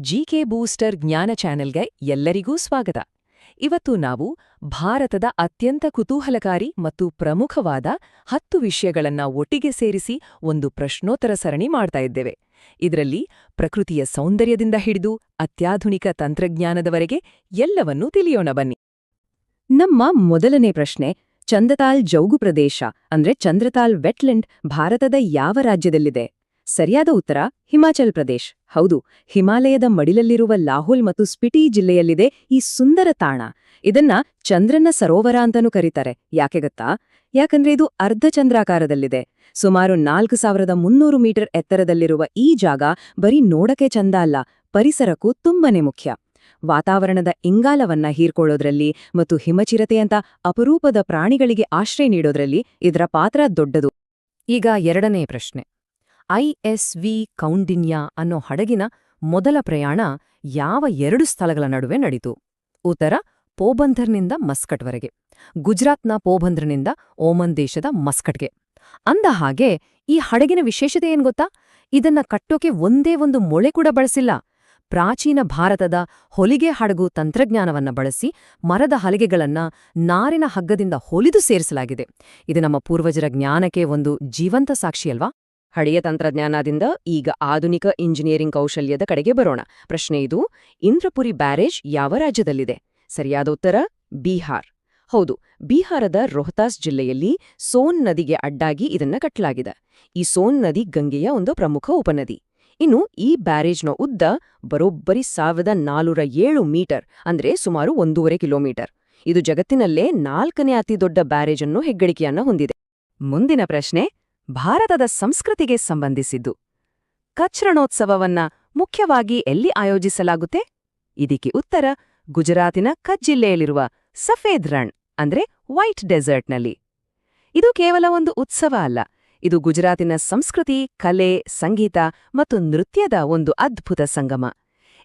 GK booster ಜ್ಞಾನ ಚಾನೆಲ್ಗೆ ಎಲ್ಲರಿಗೂ ಸ್ವಾಗತ. ಇವತ್ತು ನಾವು ಭಾರತದ ಅತ್ಯಂತ ಕುತೂಹಲಕಾರಿ ಮತ್ತು ಪ್ರಮುಖವಾದ ಹತ್ತು ವಿಷಯಗಳನ್ನ ಒಟ್ಟಿಗೆ ಸೇರಿಸಿ ಒಂದು ಪ್ರಶ್ನೋತ್ತರ ಸರಣಿ ಮಾಡ್ತಾ ಇದ್ದೇವೆ. ಇದರಲ್ಲಿ ಪ್ರಕೃತಿಯ ಸೌಂದರ್ಯದಿಂದ ಹಿಡಿದು ಅತ್ಯಾಧುನಿಕ ತಂತ್ರಜ್ಞಾನದವರೆಗೆ ಎಲ್ಲವನ್ನೂ ತಿಳಿಯೋಣ ಬನ್ನಿ. ನಮ್ಮ ಮೊದಲನೇ ಪ್ರಶ್ನೆ, ಚಂದ್ರತಾಲ್ ಜೌಗು ಪ್ರದೇಶ ಅಂದ್ರೆ ಚಂದ್ರತಾಲ್ ವೆಟ್ಲೆಂಡ್ ಭಾರತದ ಯಾವ ರಾಜ್ಯದಲ್ಲಿದೆ? ಸರಿಯಾದ ಉತ್ತರ, ಹಿಮಾಚಲ್ ಪ್ರದೇಶ್. ಹೌದು, ಹಿಮಾಲಯದ ಮಡಿಲಲ್ಲಿರುವ ಲಾಹೋಲ್ ಮತ್ತು ಸ್ಪಿಟಿ ಜಿಲ್ಲೆಯಲ್ಲಿದೆ ಈ ಸುಂದರ ತಾಣ. ಇದನ್ನ ಚಂದ್ರನ ಸರೋವರ ಅಂತಾನೂ ಕರೀತಾರೆ. ಯಾಕೆ ಗೊತ್ತಾ? ಯಾಕಂದ್ರೆ ಇದು ಅರ್ಧಚಂದ್ರಾಕಾರದಲ್ಲಿದೆ ಸುಮಾರು ನಾಲ್ಕು ಸಾವಿರದ ಮುನ್ನೂರು ಮೀಟರ್ ಎತ್ತರದಲ್ಲಿರುವ ಈ ಜಾಗ ಬರೀ ನೋಡಕ್ಕೆ ಚಂದ ಅಲ್ಲ, ಪರಿಸರಕ್ಕೂ ತುಂಬನೇ ಮುಖ್ಯ. ವಾತಾವರಣದ ಇಂಗಾಲವನ್ನ ಹೀರ್ಕೊಳ್ಳೋದ್ರಲ್ಲಿ ಮತ್ತು ಹಿಮಚಿರತೆಯಂತ ಅಪರೂಪದ ಪ್ರಾಣಿಗಳಿಗೆ ಆಶ್ರಯ ನೀಡೋದ್ರಲ್ಲಿ ಇದರ ಪಾತ್ರ ದೊಡ್ಡದು. ಈಗ ಎರಡನೇ ಪ್ರಶ್ನೆ. ಐಎಸ್ವಿ ಕೌಂಡಿನ್ಯ ಅನ್ನೋ ಹಡಗಿನ ಮೊದಲ ಪ್ರಯಾಣ ಯಾವ ಎರಡು ಸ್ಥಳಗಳ ನಡುವೆ ನಡೀತು. ಉತ್ತರ ಪೋಬಂಧರ್ನಿಂದ ಮಸ್ಕಟ್ವರೆಗೆ ಗುಜರಾತ್ನ ಪೋಬಂಧರ್ನಿಂದ ಓಮನ್ ದೇಶದ ಮಸ್ಕಟ್ಗೆ. ಅಂದ ಹಾಗೆ ಈ ಹಡಗಿನ ವಿಶೇಷತೆ ಏನ್ ಗೊತ್ತಾ? ಇದನ್ನ ಕಟ್ಟೋಕೆ ಒಂದೇ ಒಂದು ಮೊಳೆ ಕೂಡ ಬಳಸಿಲ್ಲ. ಪ್ರಾಚೀನ ಭಾರತದ ಹೊಲಿಗೆ ಹಡಗು ತಂತ್ರಜ್ಞಾನವನ್ನ ಬಳಸಿ ಮರದ ಹಲಿಗೆಗಳನ್ನ ನಾರಿನ ಹಗ್ಗದಿಂದ ಹೊಲಿದು ಸೇರಿಸಲಾಗಿದೆ. ಇದು ನಮ್ಮ ಪೂರ್ವಜರ ಜ್ಞಾನಕ್ಕೆ ಒಂದು ಜೀವಂತ ಸಾಕ್ಷಿಯಲ್ವಾ ಹಳೆಯ ತಂತ್ರಜ್ಞಾನದಿಂದ ಈಗ ಆಧುನಿಕ ಇಂಜಿನಿಯರಿಂಗ್ ಕೌಶಲ್ಯದ ಕಡೆಗೆ ಬರೋಣ. ಪ್ರಶ್ನೆ ಇದು, ಇಂದ್ರಪುರಿ ಬ್ಯಾರೇಜ್ ಯಾವ ರಾಜ್ಯದಲ್ಲಿದೆ? ಸರಿಯಾದ ಉತ್ತರ, ಬಿಹಾರ್. ಹೌದು, ಬಿಹಾರದ ರೋಹತಾಸ್ ಜಿಲ್ಲೆಯಲ್ಲಿ ಸೋನ್ ನದಿಗೆ ಅಡ್ಡಾಗಿ ಇದನ್ನ ಕಟ್ಟಲಾಗಿದೆ ಈ ಸೋನ್ ನದಿ ಗಂಗೆಯ ಒಂದು ಪ್ರಮುಖ ಉಪನದಿ. ಇನ್ನು ಈ ಬ್ಯಾರೇಜ್ನ ಉದ್ದ ಬರೋಬ್ಬರಿ ಸಾವಿರದ ನಾಲ್ನೂರ ಏಳು ಮೀಟರ್, ಅಂದ್ರೆ ಸುಮಾರು ಒಂದೂವರೆ ಕಿಲೋಮೀಟರ್. ಇದು ಜಗತ್ತಿನಲ್ಲೇ ನಾಲ್ಕನೇ ಅತಿದೊಡ್ಡ ಬ್ಯಾರೇಜ್ ಅನ್ನು ಹೆಗ್ಗಳಿಕೆಯನ್ನ ಹೊಂದಿದೆ. ಮುಂದಿನ ಪ್ರಶ್ನೆ ಭಾರತದ ಸಂಸ್ಕೃತಿಗೆ ಸಂಬಂಧಿಸಿದ್ದು. ಕಚ್ರಣೋತ್ಸವವನ್ನ ಮುಖ್ಯವಾಗಿ ಎಲ್ಲಿ ಆಯೋಜಿಸಲಾಗುತ್ತೆ? ಇದಕ್ಕೆ ಉತ್ತರ ಗುಜರಾತಿನ ಕಚ್ ಜಿಲ್ಲೆಯಲ್ಲಿರುವ ಸಫೇದ್ ರಣ್, ಅಂದ್ರೆ ವೈಟ್ ಡೆಸರ್ಟ್ನಲ್ಲಿ ಇದು ಕೇವಲ ಒಂದು ಉತ್ಸವ ಅಲ್ಲ, ಇದು ಗುಜರಾತಿನ ಸಂಸ್ಕೃತಿ, ಕಲೆ, ಸಂಗೀತ ಮತ್ತು ನೃತ್ಯದ ಒಂದು ಅದ್ಭುತ ಸಂಗಮ.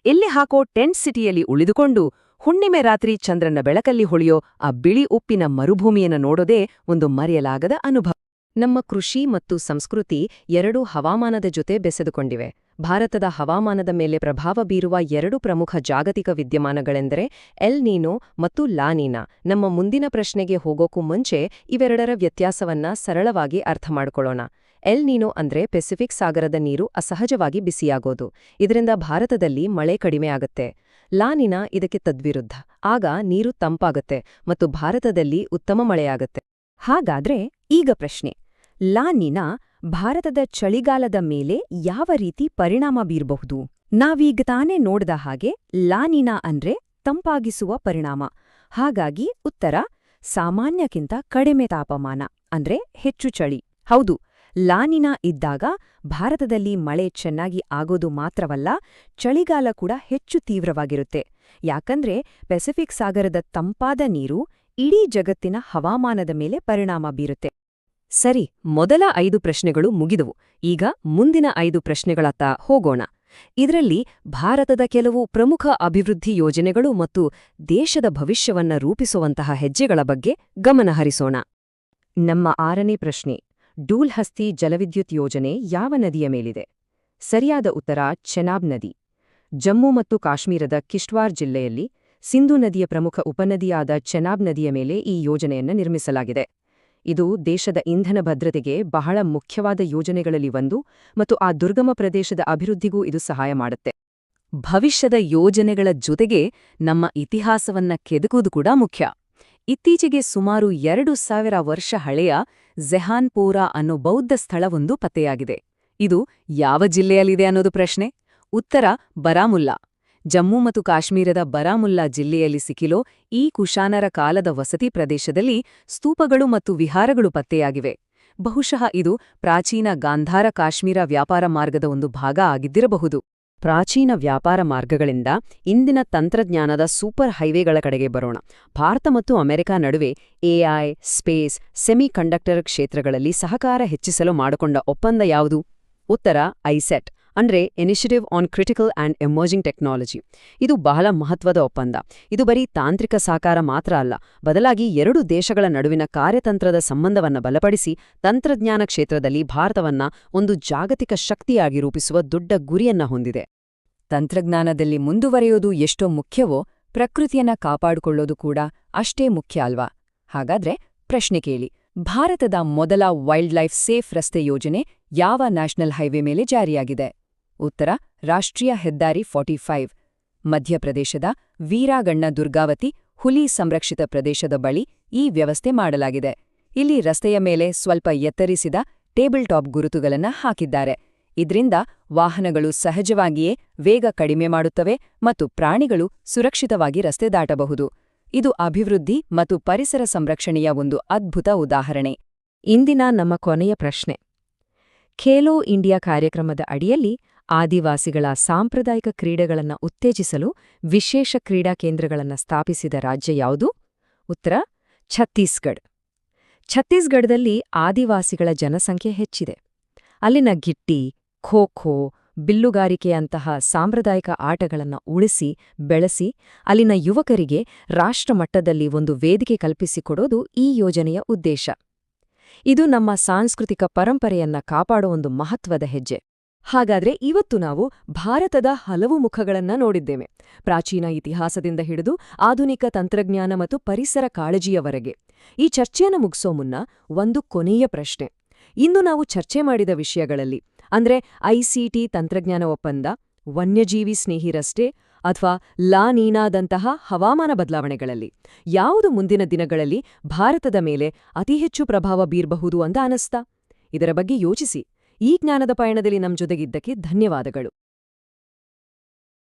ಎಲ್ಲಿ ಹಾಕೋ ಟೆಂಟ್ ಸಿಟಿಯಲ್ಲಿ ಉಳಿದುಕೊಂಡು ಹುಣ್ಣಿಮೆ ರಾತ್ರಿ ಚಂದ್ರನ ಬೆಳಕಲ್ಲಿ ಹೊಳೆಯೋ ಆ ಬಿಳಿ ಉಪ್ಪಿನ ಮರುಭೂಮಿಯನ್ನು ನೋಡೋದೇ ಒಂದು ಮರೆಯಲಾಗದ ಅನುಭವ. ನಮ್ಮ ಕೃಷಿ ಮತ್ತು ಸಂಸ್ಕೃತಿ ಎರಡೂ ಹವಾಮಾನದ ಜೊತೆ ಬೆಸೆದುಕೊಂಡಿವೆ. ಭಾರತದ ಹವಾಮಾನದ ಮೇಲೆ ಪ್ರಭಾವ ಬೀರುವ ಎರಡು ಪ್ರಮುಖ ಜಾಗತಿಕ ವಿದ್ಯಮಾನಗಳೆಂದರೆ ಎಲ್ ನೀನೋ ಮತ್ತು ಲಾನೀನಾ ನಮ್ಮ ಮುಂದಿನ ಪ್ರಶ್ನೆಗೆ ಹೋಗೋಕ್ಕೂ ಮುಂಚೆ ಇವೆರಡರ ವ್ಯತ್ಯಾಸವನ್ನ ಸರಳವಾಗಿ ಅರ್ಥ ಮಾಡಿಕೊಳ್ಳೋಣ. ಎಲ್ ನೀನೋ ಅಂದ್ರೆ ಪೆಸಿಫಿಕ್ ಸಾಗರದ ನೀರು ಅಸಹಜವಾಗಿ ಬಿಸಿಯಾಗೋದು. ಇದರಿಂದ ಭಾರತದಲ್ಲಿ ಮಳೆ ಕಡಿಮೆ ಆಗುತ್ತೆ. ಲಾನಿನಾ ಇದಕ್ಕೆ ತದ್ವಿರುದ್ಧ. ಆಗ ನೀರು ತಂಪಾಗುತ್ತೆ ಮತ್ತು ಭಾರತದಲ್ಲಿ ಉತ್ತಮ ಮಳೆಯಾಗುತ್ತೆ. ಹಾಗಾದ್ರೆ ಈಗ ಪ್ರಶ್ನೆ. ಲಾನಿನಾ ಭಾರತದ ಚಳಿಗಾಲದ ಮೇಲೆ ಯಾವ ರೀತಿ ಪರಿಣಾಮ ಬೀರಬಹುದು? ನಾವೀಗ ತಾನೇ ನೋಡ್ದ ಹಾಗೆ ಲಾನಿನಾ ಅಂದ್ರೆ ತಂಪಾಗಿಸುವ ಪರಿಣಾಮ. ಹಾಗಾಗಿ ಉತ್ತರ, ಸಾಮಾನ್ಯಕ್ಕಿಂತ ಕಡಿಮೆ ತಾಪಮಾನ, ಅಂದ್ರೆ ಹೆಚ್ಚು ಚಳಿ. ಹೌದು, ಲಾನಿನಾ ಇದ್ದಾಗ ಭಾರತದಲ್ಲಿ ಮಳೆ ಚೆನ್ನಾಗಿ ಆಗೋದು ಮಾತ್ರವಲ್ಲ, ಚಳಿಗಾಲ ಕೂಡ ಹೆಚ್ಚು ತೀವ್ರವಾಗಿರುತ್ತೆ. ಯಾಕಂದ್ರೆ ಪೆಸಿಫಿಕ್ ಸಾಗರದ ತಂಪಾದ ನೀರು ಇಡೀ ಜಗತ್ತಿನ ಹವಾಮಾನದ ಮೇಲೆ ಪರಿಣಾಮ ಬೀರುತ್ತೆ. ಸರಿ, ಮೊದಲ ಐದು ಪ್ರಶ್ನೆಗಳು ಮುಗಿದವು. ಈಗ ಮುಂದಿನ ಐದು ಪ್ರಶ್ನೆಗಳತ್ತ ಹೋಗೋಣ. ಇದರಲ್ಲಿ ಭಾರತದ ಕೆಲವು ಪ್ರಮುಖ ಅಭಿವೃದ್ಧಿ ಯೋಜನೆಗಳು ಮತ್ತು ದೇಶದ ಭವಿಷ್ಯವನ್ನ ರೂಪಿಸುವಂತಹ ಹೆಜ್ಜೆಗಳ ಬಗ್ಗೆ ಗಮನಹರಿಸೋಣ ನಮ್ಮ ಆರನೇ ಪ್ರಶ್ನೆ, ಡೂಲ್ಹಸ್ತಿ ಜಲವಿದ್ಯುತ್ ಯೋಜನೆ ಯಾವ ನದಿಯ ಮೇಲಿದೆ? ಸರಿಯಾದ ಉತ್ತರ, ಚೆನಾಬ್ ನದಿ. ಜಮ್ಮು ಮತ್ತು ಕಾಶ್ಮೀರದ ಕಿಶ್ವಾರ್ ಜಿಲ್ಲೆಯಲ್ಲಿ ಸಿಂಧು ನದಿಯ ಪ್ರಮುಖ ಉಪನದಿಯಾದ ಚೆನಾಬ್ ನದಿಯ ಮೇಲೆ ಈ ಯೋಜನೆಯನ್ನು ನಿರ್ಮಿಸಲಾಗಿದೆ. ಇದು ದೇಶದ ಇಂಧನ ಭದ್ರತೆಗೆ ಬಹಳ ಮುಖ್ಯವಾದ ಯೋಜನೆಗಳಲ್ಲಿ ಒಂದು ಮತ್ತು ಆ ದುರ್ಗಮ ಪ್ರದೇಶದ ಅಭಿವೃದ್ಧಿಗೂ ಇದು ಸಹಾಯ ಮಾಡುತ್ತೆ. ಭವಿಷ್ಯದ ಯೋಜನೆಗಳ ಜೊತೆಗೆ ನಮ್ಮ ಇತಿಹಾಸವನ್ನ ಕೆದಕುವುದು ಕೂಡ ಮುಖ್ಯ. ಇತ್ತೀಚೆಗೆ ಸುಮಾರು ಎರಡು ಸಾವಿರ ವರ್ಷ ಹಳೆಯ ಜೆಹಾನ್ಪೋರಾ ಅನ್ನೋ ಬೌದ್ಧ ಸ್ಥಳವೊಂದು ಪತ್ತೆಯಾಗಿದೆ. ಇದು ಯಾವ ಜಿಲ್ಲೆಯಲ್ಲಿದೆ ಅನ್ನೋದು ಪ್ರಶ್ನೆ? ಉತ್ತರ, ಬರಾಮುಲ್ಲಾ. ಜಮ್ಮು ಮತ್ತು ಕಾಶ್ಮೀರದ ಬರಾಮುಲ್ಲಾ ಜಿಲ್ಲೆಯಲ್ಲಿ ಸಿಕ್ಕಿಲೋ ಈ ಕುಶಾನರ ಕಾಲದ ವಸತಿ ಪ್ರದೇಶದಲ್ಲಿ ಸ್ತೂಪಗಳು ಮತ್ತು ವಿಹಾರಗಳು ಪತ್ತೆಯಾಗಿವೆ. ಬಹುಶಃ ಇದು ಪ್ರಾಚೀನ ಗಾಂಧಾರ ಕಾಶ್ಮೀರ ವ್ಯಾಪಾರ ಮಾರ್ಗದ ಒಂದು ಭಾಗ ಆಗಿದ್ದಿರಬಹುದು. ಪ್ರಾಚೀನ ವ್ಯಾಪಾರ ಮಾರ್ಗಗಳಿಂದ ಇಂದಿನ ತಂತ್ರಜ್ಞಾನದ ಸೂಪರ್ ಹೈವೇಗಳ ಕಡೆಗೆ ಬರೋಣ. ಭಾರತ ಮತ್ತು ಅಮೆರಿಕ ನಡುವೆ ಎಐ ಸ್ಪೇಸ್, ಸೆಮಿಕಂಡಕ್ಟರ್ ಕ್ಷೇತ್ರಗಳಲ್ಲಿ ಸಹಕಾರ ಹೆಚ್ಚಿಸಲು ಮಾಡಿಕೊಂಡ ಒಪ್ಪಂದ ಯಾವುದು? ಉತ್ತರ ಐಸೆಟ್ ಅಂದ್ರೆ initiative on critical and emerging technology ಇದು ಬಹಳ ಮಹತ್ವದ ಒಪ್ಪಂದ. ಇದು ಬರೀ ತಾಂತ್ರಿಕ ಸಾಕಾರ ಮಾತ್ರ ಅಲ್ಲ, ಬದಲಾಗಿ ಎರಡು ದೇಶಗಳ ನಡುವಿನ ಕಾರ್ಯತಂತ್ರದ ಸಂಬಂಧವನ್ನು ಬಲಪಡಿಸಿ ತಂತ್ರಜ್ಞಾನ ಕ್ಷೇತ್ರದಲ್ಲಿ ಭಾರತವನ್ನ ಒಂದು ಜಾಗತಿಕ ಶಕ್ತಿಯಾಗಿ ರೂಪಿಸುವ ದೊಡ್ಡ ಗುರಿಯನ್ನ ಹೊಂದಿದೆ. ತಂತ್ರಜ್ಞಾನದಲ್ಲಿ ಮುಂದುವರೆಯೋದು ಎಷ್ಟೋ ಮುಖ್ಯವೋ, ಪ್ರಕೃತಿಯನ್ನ ಕಾಪಾಡಿಕೊಳ್ಳೋದು ಕೂಡ ಅಷ್ಟೇ ಮುಖ್ಯ ಅಲ್ವಾ? ಹಾಗಾದ್ರೆ ಪ್ರಶ್ನೆ ಕೇಳಿ, ಭಾರತದ ಮೊದಲ ವೈಲ್ಡ್ ಲೈಫ್ ಸೇಫ್ ರಸ್ತೆ ಯೋಜನೆ ಯಾವ ನ್ಯಾಷನಲ್ ಹೈವೇ ಮೇಲೆ ಜಾರಿಯಾಗಿದೆ? ಉತ್ತರ, ರಾಷ್ಟ್ರೀಯ ಹೆದ್ದಾರಿ ಫಾರ್ಟಿ ಫೈವ್, ಮಧ್ಯಪ್ರದೇಶದ ವೀರಾಗಣ್ಣ ದುರ್ಗಾವತಿ ಹುಲಿ ಸಂರಕ್ಷಿತ ಪ್ರದೇಶದ ಬಳಿ ಈ ವ್ಯವಸ್ಥೆ ಮಾಡಲಾಗಿದೆ. ಇಲ್ಲಿ ರಸ್ತೆಯ ಮೇಲೆ ಸ್ವಲ್ಪ ಎತ್ತರಿಸಿದ ಟೇಬಲ್ ಟಾಪ್ ಗುರುತುಗಳನ್ನು ಹಾಕಿದ್ದಾರೆ. ಇದರಿಂದ ವಾಹನಗಳು ಸಹಜವಾಗಿಯೇ ವೇಗ ಕಡಿಮೆ ಮಾಡುತ್ತವೆ ಮತ್ತು ಪ್ರಾಣಿಗಳು ಸುರಕ್ಷಿತವಾಗಿ ರಸ್ತೆ ದಾಟಬಹುದು. ಇದು ಅಭಿವೃದ್ಧಿ ಮತ್ತು ಪರಿಸರ ಸಂರಕ್ಷಣೆಯ ಒಂದು ಅದ್ಭುತ ಉದಾಹರಣೆ. ಇಂದಿನ ನಮ್ಮ ಕೊನೆಯ ಪ್ರಶ್ನೆ. ಖೇಲೋ ಇಂಡಿಯಾ ಕಾರ್ಯಕ್ರಮದ ಅಡಿಯಲ್ಲಿ ಆದಿವಾಸಿಗಳ ಸಾಂಪ್ರದಾಯಿಕ ಕ್ರೀಡೆಗಳನ್ನು ಉತ್ತೇಜಿಸಲು ವಿಶೇಷ ಕ್ರೀಡಾ ಕೇಂದ್ರಗಳನ್ನು ಸ್ಥಾಪಿಸಿದ ರಾಜ್ಯ ಯಾವುದು? ಉತ್ತರ, ಛತ್ತೀಸ್ಗಢ. ಛತ್ತೀಸ್ಗಢದಲ್ಲಿ ಆದಿವಾಸಿಗಳ ಜನಸಂಖ್ಯೆ ಹೆಚ್ಚಿದೆ. ಅಲ್ಲಿನ ಗಿಟ್ಟಿ ಖೋ ಖೋ ಬಿಲ್ಲುಗಾರಿಕೆಯಂತಹ ಸಾಂಪ್ರದಾಯಿಕ ಆಟಗಳನ್ನು ಉಳಿಸಿ, ಬೆಳೆಸಿ, ಅಲ್ಲಿನ ಯುವಕರಿಗೆ ರಾಷ್ಟ್ರಮಟ್ಟದಲ್ಲಿ ಒಂದು ವೇದಿಕೆ ಕಲ್ಪಿಸಿಕೊಡೋದು ಈ ಯೋಜನೆಯ ಉದ್ದೇಶ. ಇದು ನಮ್ಮ ಸಾಂಸ್ಕೃತಿಕ ಪರಂಪರೆಯನ್ನ ಕಾಪಾಡೋ ಒಂದು ಮಹತ್ವದ ಹೆಜ್ಜೆ. ಹಾಗಾದ್ರೆ ಇವತ್ತು ನಾವು ಭಾರತದ ಹಲವು ಮುಖಗಳನ್ನ ನೋಡಿದ್ದೇವೆ. ಪ್ರಾಚೀನ ಇತಿಹಾಸದಿಂದ ಹಿಡಿದು ಆಧುನಿಕ ತಂತ್ರಜ್ಞಾನ ಮತ್ತು ಪರಿಸರ ಕಾಳಜಿಯವರೆಗೆ. ಈ ಚರ್ಚೆಯನ್ನು ಮುಗಿಸೋ ಮುನ್ನ ಒಂದು ಕೊನೆಯ ಪ್ರಶ್ನೆ. ಇಂದು ನಾವು ಚರ್ಚೆ ಮಾಡಿದ ವಿಷಯಗಳಲ್ಲಿ, ಅಂದ್ರೆ ಐಸಿಟಿ ತಂತ್ರಜ್ಞಾನ ಒಪ್ಪಂದ, ವನ್ಯಜೀವಿ ಸ್ನೇಹಿರಷ್ಟೇ ಅಥವಾ ಲಾ ನೀನಾದಂತಹ ಹವಾಮಾನ ಬದಲಾವಣೆಗಳಲ್ಲಿ, ಯಾವುದು ಮುಂದಿನ ದಿನಗಳಲ್ಲಿ ಭಾರತದ ಮೇಲೆ ಅತಿ ಹೆಚ್ಚು ಪ್ರಭಾವ ಬೀರಬಹುದು ಅಂತ ಅನಿಸ್ತಾ? ಇದರ ಬಗ್ಗೆ ಯೋಚಿಸಿ. ಈ ಜ್ಞಾನದ ಪಯಣದಲ್ಲಿ ನಮ್ ಜೊತೆಗಿದ್ದಕ್ಕೆ ಧನ್ಯವಾದಗಳು.